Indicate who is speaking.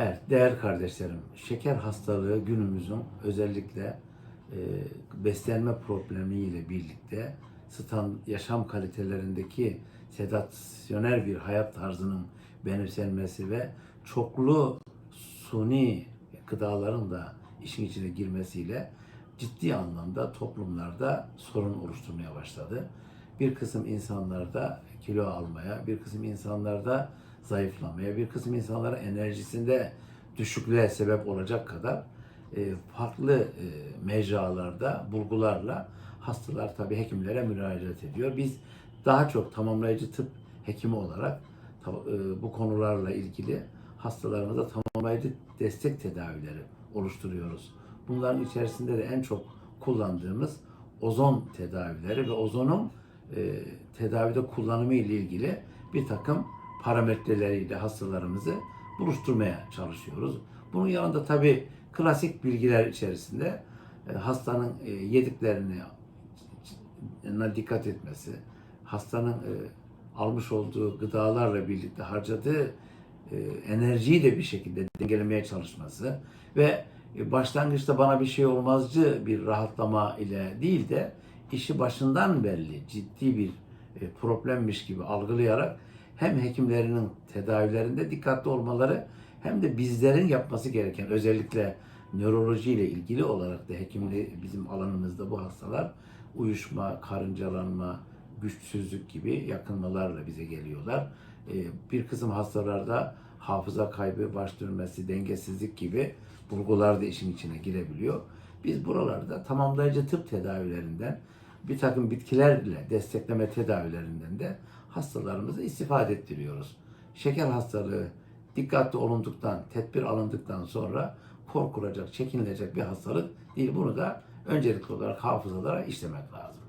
Speaker 1: Evet, değerli kardeşlerim, şeker hastalığı günümüzün özellikle e, beslenme problemiyle birlikte stan, yaşam kalitelerindeki sedasyonel bir hayat tarzının benimsenmesi ve çoklu suni gıdaların da işin içine girmesiyle ciddi anlamda toplumlarda sorun oluşturmaya başladı. Bir kısım insanlarda kilo almaya, bir kısım insanlarda zayıflamaya, bir kısım insanlara enerjisinde düşüklüğe sebep olacak kadar e, farklı e, mecralarda bulgularla hastalar tabi hekimlere müracaat ediyor. Biz daha çok tamamlayıcı tıp hekimi olarak e, bu konularla ilgili hastalarımıza tamamlayıcı destek tedavileri oluşturuyoruz. Bunların içerisinde de en çok kullandığımız ozon tedavileri ve ozonun e, tedavide kullanımı ile ilgili bir takım parametreleriyle hastalarımızı buluşturmaya çalışıyoruz. Bunun yanında tabii klasik bilgiler içerisinde e, hastanın e, yediklerini na dikkat etmesi, hastanın e, almış olduğu gıdalarla birlikte harcadığı enerjiyi de bir şekilde dengelemeye çalışması ve başlangıçta bana bir şey olmazcı bir rahatlama ile değil de işi başından belli ciddi bir problemmiş gibi algılayarak hem hekimlerinin tedavilerinde dikkatli olmaları hem de bizlerin yapması gereken özellikle nöroloji ile ilgili olarak da hekimli bizim alanımızda bu hastalar uyuşma, karıncalanma, güçsüzlük gibi yakınmalarla bize geliyorlar. Ee, Bir kısım hastalarda hafıza kaybı, baş dönmesi, dengesizlik gibi bulgular da işin içine girebiliyor. Biz buralarda tamamlayıcı tıp tedavilerinden bir takım bitkilerle destekleme tedavilerinden de hastalarımızı istifade ettiriyoruz. Şeker hastalığı dikkatli olunduktan, tedbir alındıktan sonra korkulacak, çekinilecek bir hastalık değil. Bunu da öncelikli olarak hafızalara işlemek lazım.